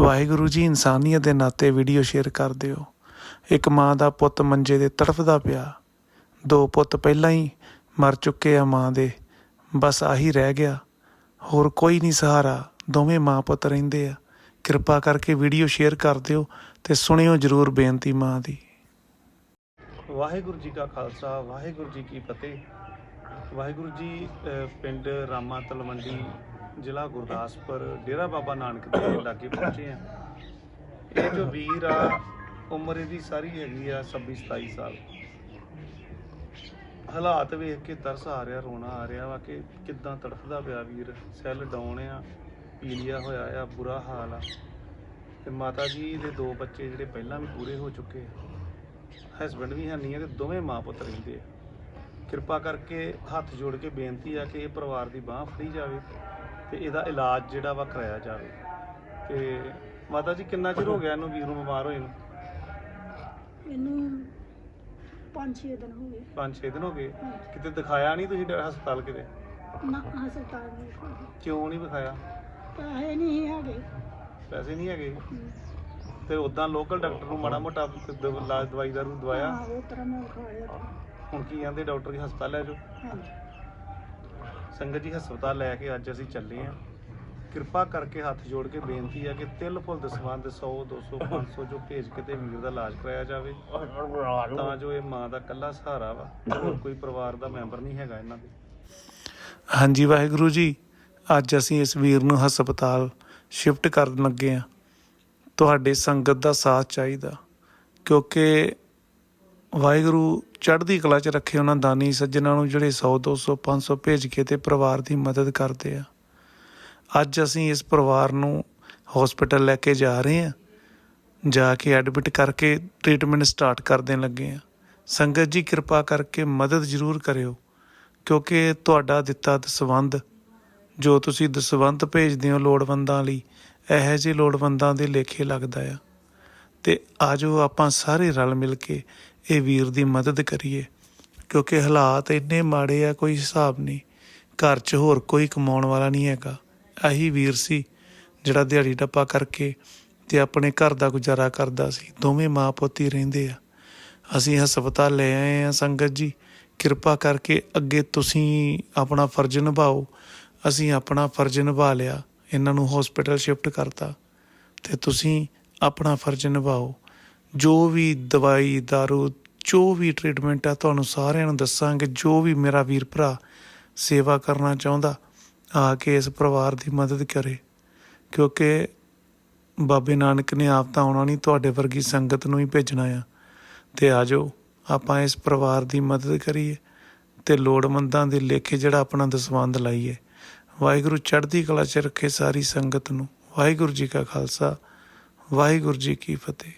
ਵਾਹਿਗੁਰੂ ਜੀ, ਇਨਸਾਨੀਅਤ ਦੇ ਨਾਤੇ ਵੀਡੀਓ ਸ਼ੇਅਰ ਕਰ ਦਿਓ। ਇੱਕ ਮਾਂ ਦਾ ਪੁੱਤ ਮੰਜੇ ਦੇ ਤੜਫਦਾ ਪਿਆ। ਦੋ ਪੁੱਤ ਪਹਿਲਾਂ ਹੀ ਮਰ ਚੁੱਕੇ ਆ ਮਾਂ ਦੇ। ਬਸ ਆਹੀ ਰਹਿ ਗਿਆ। ਹੋਰ ਕੋਈ ਨਹੀਂ ਸਹਾਰਾ। ਦੋਵੇਂ ਮਾਂ ਪੁੱਤ ਰਹਿੰਦੇ ਆ। ਕਿਰਪਾ ਕਰਕੇ ਵੀਡੀਓ ਸ਼ੇਅਰ ਕਰ ਦਿਓ ਤੇ ਸੁਣਿਓ ਜਰੂਰ ਬੇਨਤੀ ਮਾਂ ਦੀ। ਵਾਹਿਗੁਰੂ ਜੀ ਕਾ ਖਾਲਸਾ, ਵਾਹਿਗੁਰੂ ਜੀ ਕੀ ਫਤਿਹ। ਵਾਹਿਗੁਰੂ ਜੀ ਪਿੰਡ ਰਾਮਾ ਤਲਵੰਡੀ ਜ਼ਿਲ੍ਹਾ ਗੁਰਦਾਸਪੁਰ, ਡੇਰਾ ਬਾਬਾ ਨਾਨਕ ਦੇ ਲਾਗੇ ਪਹੁੰਚੇ ਆ ਇਹ ਜੋ ਵੀਰ ਆ, ਉਮਰ ਇਹਦੀ ਸਾਰੀ ਹੈਗੀ ਆ 26 27 ਸਾਲ। ਹਾਲਾਤ ਵੇਖ ਕੇ ਤਰਸ ਆ ਰਿਹਾ, ਰੋਣਾ ਆ ਰਿਹਾ ਵਾ ਕਿ ਕਿੱਦਾਂ ਤੜਫਦਾ ਪਿਆ ਵੀਰ। ਸੈੱਲ ਡਾਊਨ ਆ, ਪੀਲੀਆ ਹੋਇਆ ਆ, ਬੁਰਾ ਹਾਲ ਆ। ਤੇ ਮਾਤਾ ਜੀ ਦੇ ਦੋ ਬੱਚੇ ਜਿਹੜੇ ਪਹਿਲਾਂ ਵੀ ਪੂਰੇ ਹੋ ਚੁੱਕੇ ਆ। ਹਸਬੰਡ ਵੀ ਹੈ ਨਹੀਂ ਆ ਤੇ ਦੋਵੇਂ ਮਾਂ ਪੁੱਤ ਰਹਿੰਦੇ ਆ। ਕਿਰਪਾ ਕਰਕੇ ਹੱਥ ਜੋੜ ਕੇ ਬੇਨਤੀ ਆ ਕਿ ਇਹ ਪਰਿਵਾਰ ਦੀ ਬਾਹ ਫੜੀ ਜਾਵੇ ਤੇ ਇਹਦਾ ਇਲਾਜ ਜਿਹੜਾ ਵਾ ਕਰਾਇਆ ਜਾਵੇ। ਤੇ ਮਾਤਾ ਜੀ ਕਿੰਨਾ ਚਿਰ ਹੋ ਗਿਆ ਇਹਨੂੰ ਵੀਰ ਨੂੰ ਬਿਮਾਰ ਹੋਏ ਨੂੰ? ਇਹਨੂੰ 5-6 ਦਿਨ ਹੋ ਗਏ। 5-6 ਦਿਨ ਹੋ ਗਏ? ਹਾਂਜੀ। ਕਿਤੇ ਦਿਖਾਇਆ ਨਹੀਂ ਤੁਸੀਂ ਡਾ- ਹਸਪਤਾਲ ਕਿਤੇ? ਨਾ ਹਸਪਤਾਲ ਨਹੀਂ ਖੜ੍ਹੇ। ਕਿਉਂ ਨਹੀਂ ਵਿਖਾਇਆ? ਪੈਸੇ ਨਹੀਂ ਹੈਗੇ। ਪੈਸੇ ਨਹੀਂ ਹੈਗੇ? ਹਮ। ਤੇ ਉਦਾਂ ਲੋਕਲ ਡਾਕਟਰ ਨੂੰ ਮਾੜਾ ਮੋਟਾ ਦ- ਇਲਾਜ ਦਵਾਈ ਦਾਰੂ ਦਵਾਇਆ? ਹਾਂ ਉਹ ਤਰ੍ਹਾਂ ਮੈਂ ਖਾਇਆ ਤਾਂ। ਹੁਣ ਕੀ ਕਹਿੰਦੇ ਡਾਕਟਰ ਜੀ ਹਸਪਤਾਲ ਲੈ ਜਾਓ। ਹਾਂਜੀ। ਸੰਗਤ ਜੀ ਹਸਪਤਾਲ ਲੈ ਕੇ ਅੱਜ ਅਸੀਂ ਚੱਲੇ ਆਂ। ਕਿਰਪਾ ਕਰਕੇ ਹੱਥ ਜੋੜ ਕੇ ਬੇਨਤੀ ਆ ਕਿ ਤਿਲ ਫੁੱਲ ਦਸਵੰਦ 100 200 500 ਜੋ ਭੇਜ ਕੇ ਤੇ ਵੀਰ ਦਾ ਇਲਾਜ ਕਰਾਇਆ ਜਾਵੇ। ਤਾਂ ਜੋ ਇਹ ਮਾਂ ਦਾ ਕੱਲਾ ਸਹਾਰਾ ਵਾ ਹੋਰ ਕੋਈ ਪਰਿਵਾਰ ਦਾ ਮੈਂਬਰ ਨਹੀਂ ਹੈਗਾ ਇਹਨਾਂ ਦੇ। ਹਾਂਜੀ ਵਾਹਿਗੁਰੂ ਜੀ ਅੱਜ ਅਸੀਂ ਇਸ ਵੀਰ ਨੂੰ ਹਸਪਤਾਲ ਸ਼ਿਫਟ ਕਰਨ ਲੱਗੇ ਆ। ਤੁਹਾਡੇ ਸੰਗਤ ਦਾ ਸਾਥ ਚਾਹੀਦਾ ਕਿਉਂਕਿ ਵਾਹਿਗੁਰੂ ਚੜ੍ਹਦੀ ਕਲਾ 'ਚ ਰੱਖੇ ਉਹਨਾਂ ਦਾਨੀ ਸੱਜਣਾ ਨੂੰ ਜਿਹੜੇ 100 200 500 ਭੇਜ ਕੇ ਤੇ ਪਰਿਵਾਰ ਦੀ ਮਦਦ ਕਰਦੇ ਆ। ਅੱਜ ਅਸੀਂ ਇਸ ਪਰਿਵਾਰ ਨੂੰ ਹਸਪੀਟਲ ਲੈ ਕੇ ਜਾ ਰਹੇ ਹਾਂ ਜਾ ਕੇ ਐਡਮਿਟ ਕਰਕੇ ਟ੍ਰੀਟਮੈਂਟ ਸਟਾਰਟ ਕਰ ਦੇਣ ਲੱਗੇ ਆ। ਸੰਗਤ ਜੀ, ਕਿਰਪਾ ਕਰਕੇ ਮਦਦ ਜ਼ਰੂਰ ਕਰਿਓ, ਕਿਉਂਕਿ ਤੁਹਾਡਾ ਦਿੱਤਾ ਦਸਵੰਧ। ਜੋ ਤੁਸੀਂ ਦਸਵੰਧ ਭੇਜਦੇ ਹੋ ਲੋੜਵੰਦਾਂ ਲਈ, ਇਹੋ ਜਿਹੇ ਲੋੜਵੰਦਾਂ ਦੇ ਲੇਖੇ ਲੱਗਦਾ ਆ। ਤੇ ਆਜੋ ਆਪਾਂ ਸਾਰੇ ਰਲ ਮਿਲ ਕੇ ਇਹ ਵੀਰ ਦੀ ਮਦਦ ਕਰੀਏ। ਕਿਉਂਕਿ ਹਾਲਾਤ ਇੰਨੇ ਮਾੜੇ ਆ, ਕੋਈ ਹਿਸਾਬ ਨਹੀਂ। ਘਰ 'ਚ ਹੋਰ ਕੋਈ ਕਮਾਉਣ ਵਾਲਾ ਨਹੀਂ ਹੈਗਾ। ਆਹੀ ਵੀਰ ਸੀ ਜਿਹੜਾ ਦਿਹਾੜੀ ਟੱਪਾ ਕਰਕੇ ਤੇ ਆਪਣੇ ਘਰ ਦਾ ਗੁਜ਼ਾਰਾ ਕਰਦਾ ਸੀ। ਦੋਵੇਂ ਮਾਂ ਪੋਤੀ ਰਹਿੰਦੇ ਆ। ਅਸੀਂ ਹਸਪਤਾਲ ਲੈ ਆਏ ਆ ਸੰਗਤ ਜੀ। ਕਿਰਪਾ ਕਰਕੇ ਅੱਗੇ ਤੁਸੀਂ ਆਪਣਾ ਫਰਜ਼ ਨਿਭਾਓ। ਅਸੀਂ ਆਪਣਾ ਫਰਜ਼ ਨਿਭਾ ਲਿਆ। ਇਹਨਾਂ ਨੂੰ ਹਸਪੀਟਲ ਸ਼ਿਫਟ ਕਰਤਾ। ਤੇ ਤੁਸੀਂ ਆਪਣਾ ਫਰਜ਼ ਨਿਭਾਓ। ਜੋ ਵੀ ਦਵਾਈ ਦਾਰੂ ਜੋ ਵੀ ਟ੍ਰੀਟਮੈਂਟ ਆ, ਤੁਹਾਨੂੰ ਸਾਰਿਆਂ ਨੂੰ ਦੱਸਾਂਗੇ, ਜੋ ਵੀ ਮੇਰਾ ਵੀਰ ਭਰਾ ਸੇਵਾ ਕਰਨਾ ਚਾਹੁੰਦਾ, ਆ ਕੇ ਇਸ ਪਰਿਵਾਰ ਦੀ ਮਦਦ ਕਰੇ। ਕਿਉਂਕਿ ਬਾਬੇ ਨਾਨਕ ਨੇ ਆਪ ਤਾਂ ਆਉਣਾ ਨਹੀਂ ਤੁਹਾਡੇ ਵਰਗੀ ਸੰਗਤ ਨੂੰ ਹੀ ਭੇਜਣਾ ਆ। ਤੇ ਆਜੋ ਆਪਾਂ ਇਸ ਪਰਿਵਾਰ ਦੀ ਮਦਦ ਕਰੀਏ ਤੇ ਲੋੜਵੰਦਾਂ ਦੇ ਲੇਖੇ ਜਿਹੜਾ ਆਪਣਾ ਦਸਵੰਦ ਲਾਈਏ। ਵਾਹਿਗੁਰੂ ਚੜ੍ਹਦੀ ਕਲਾ 'ਚ ਰੱਖੇ ਸਾਰੀ ਸੰਗਤ ਨੂੰ। ਵਾਹਿਗੁਰੂ ਜੀ ਕਾ ਖਾਲਸਾ, ਵਾਹਿਗੁਰੂ ਜੀ ਕੀ ਫਤਿਹ।